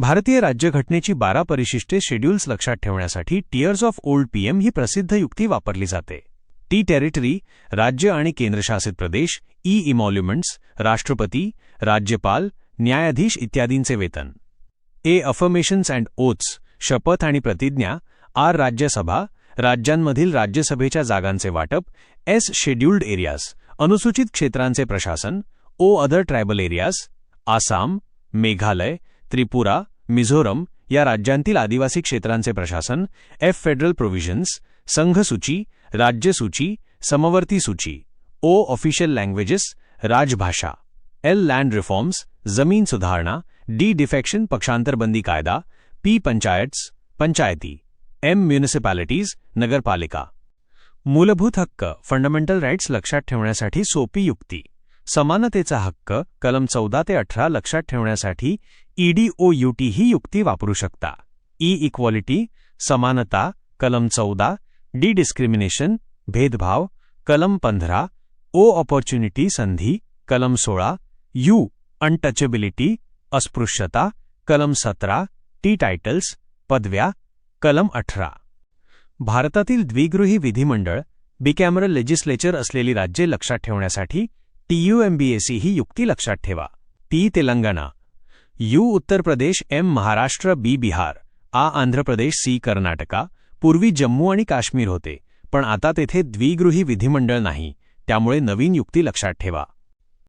भारतीय राज्यघटनेची बारा परिशिष्टे शेड्यूल्स लक्षात ठेवण्यासाठी टियर्स ऑफ ओल्ड पीएम ही प्रसिद्ध युक्ती वापरली जाते. टी टेरिटरी राज्य आणि केंद्रशासित प्रदेश ई इमॉल्युमेंट्स राष्ट्रपती राज्यपाल न्यायाधीश इत्यादींचे वेतन. ए अफर्मेशन्स अँड ओथ्स शपथ आणि प्रतिज्ञा आर राज्यसभा राज्यांमधील राज्यसभेच्या जागांचे वाटप एस शेड्युल्ड एरियाज अनुसूचित क्षेत्रांचे प्रशासन O other tribal areas Assam Meghalaya Tripura, Mizoram या राज्यांतील आदिवासी क्षेत्रांचे प्रशासन एफ़ फेडरल प्रोव्हिजन्स संघसूची राज्यसूची समवर्ती सूची ओ ऑफिशियल लँग्वेजेस राजभाषा एल लँड रिफॉर्म्स ज़मीन सुधारणा डी डिफेक्शन पक्षांतरबंदी कायदा पी पंचायट्स पंचायती एम म्युनिसिपॅलिटीज नगरपालिका. मूलभूत हक्क फंडामेंटल राईट्स लक्षात ठेवण्यासाठी सोपी युक्ती. समानतेचा हक्क कलम चौदा ते अठरा लक्षात ठेवण्यासाठी ईडीओयूटी ही युक्ती वापरू शकता. E ई इक्वॉलिटी समानता कलम चौदा डी डिस्क्रिमिनेशन भेदभाव कलम पंधरा ओ ऑपॉर्च्युनिटी संधी कलम सोळा यू अनटचेबिलिटी अस्पृश्यता कलम सतरा टी टायटल्स पदव्या कलम अठरा. भारतातील द्विगृही विधिमंडळ बिकॅमरल लेजिस्लेचर असलेली राज्ये लक्षात ठेवण्यासाठी टीयूएमबीएसी ही युक्ती लक्षात ठेवा. T Telangana. U Uttar Pradesh M Maharashtra B Bihar. आ आंध्र प्रदेश सी कर्नाटका. पूर्वी जम्मू आणि काश्मीर होते पण आता तेथे द्विगृही विधिमंडळ नाही त्यामुळे नवीन युक्ती लक्षात ठेवा.